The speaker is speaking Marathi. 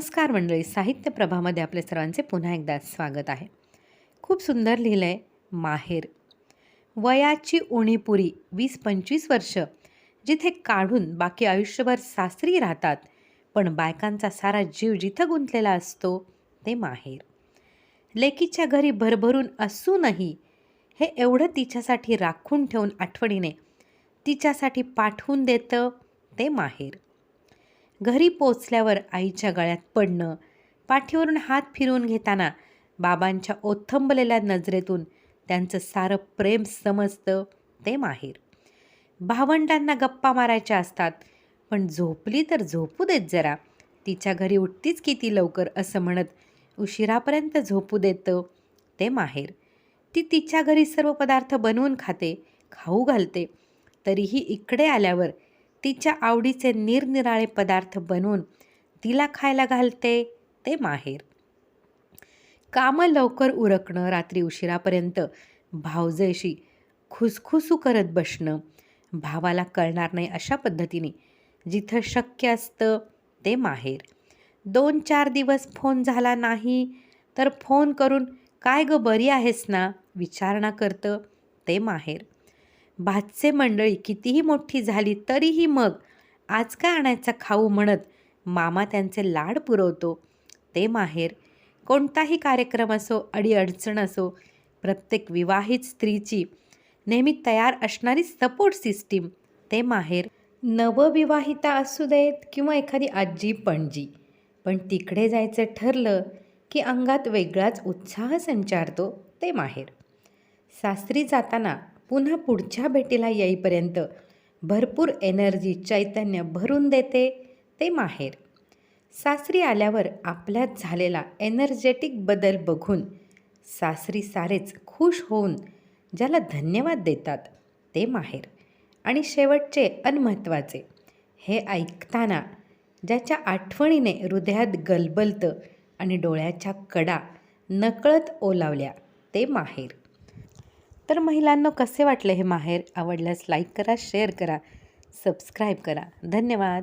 नमस्कार मंडळी साहित्य प्रभामध्ये आपल्या सर्वांचे पुन्हा एकदा स्वागत आहे. खूप सुंदर लिहिलं आहे माहेर. वयाची उणीपुरी वीस पंचवीस वर्ष जिथे काढून बाकी आयुष्यभर सासरी राहतात पण बायकांचा सारा जीव जिथं गुंतलेला असतो ते माहेर. लेकीच्या घरी भरभरून असूनही हे एवढं तिच्यासाठी राखून ठेवून आठवणीने तिच्यासाठी पाठवून देतं ते माहेर. घरी पोचल्यावर आईच्या गळ्यात पडणं पाठीवरून हात फिरवून घेताना बाबांच्या ओथंबलेल्या नजरेतून त्यांचं सारं प्रेम समजतं ते माहेर. भावंडांना गप्पा मारायच्या असतात पण झोपली तर झोपू देत जरा. तिच्या घरी उठतीच किती लवकर असं म्हणत उशिरापर्यंत झोपू देतं ते माहेर. ती तिच्या घरी सर्व पदार्थ बनवून खाते खाऊ घालते. तरीही इकडे आल्यावर तिच्या आवडीचे निरनिराळे पदार्थ बनवून तिला खायला घालते ते माहेर. कामं लवकर उरकणं रात्री उशिरापर्यंत भावजेशी खुसखुसू करत बसणं भावाला कळणार नाही अशा पद्धतीने जिथं शक्य असतं ते माहेर. दोन चार दिवस फोन झाला नाही तर फोन करून काय ग बरी आहेस ना? विचारणा करतं ते माहेर. भातचे मंडळी कितीही मोठी झाली तरीही मग आज काय आणायचा खाऊ म्हणत मामा त्यांचे लाड पुरवतो. ते माहेर कोणताही कार्यक्रम असो अडीअडचण असो प्रत्येक विवाहित स्त्रीची नेहमी तयार असणारी सपोर्ट सिस्टीम ते माहेर. नवविवाहिता असू देत किंवा एखादी आजी पणजी पण तिकडे जायचं ठरलं की अंगात वेगळाच उत्साह संचारतो ते माहेर. सासरी जाताना पुन्हा पुढच्या भेटीला येईपर्यंत भरपूर एनर्जी चैतन्य भरून देते ते माहेर. सासरी आल्यावर आपल्यात झालेला एनर्जेटिक बदल बघून सासरी सारेच खुश होऊन ज्याला धन्यवाद देतात ते माहेर. आणि शेवटचे अनमहत्वाचे हे ऐकताना ज्याच्या आठवणीने हृदयात गलबलतं आणि डोळ्याच्या कडा नकळत ओलावल्या ते माहेर. तर महिलांना कसे वाटले हे माहेर आवडल्यास लाईक करा शेअर करा सबस्क्राईब करा. धन्यवाद.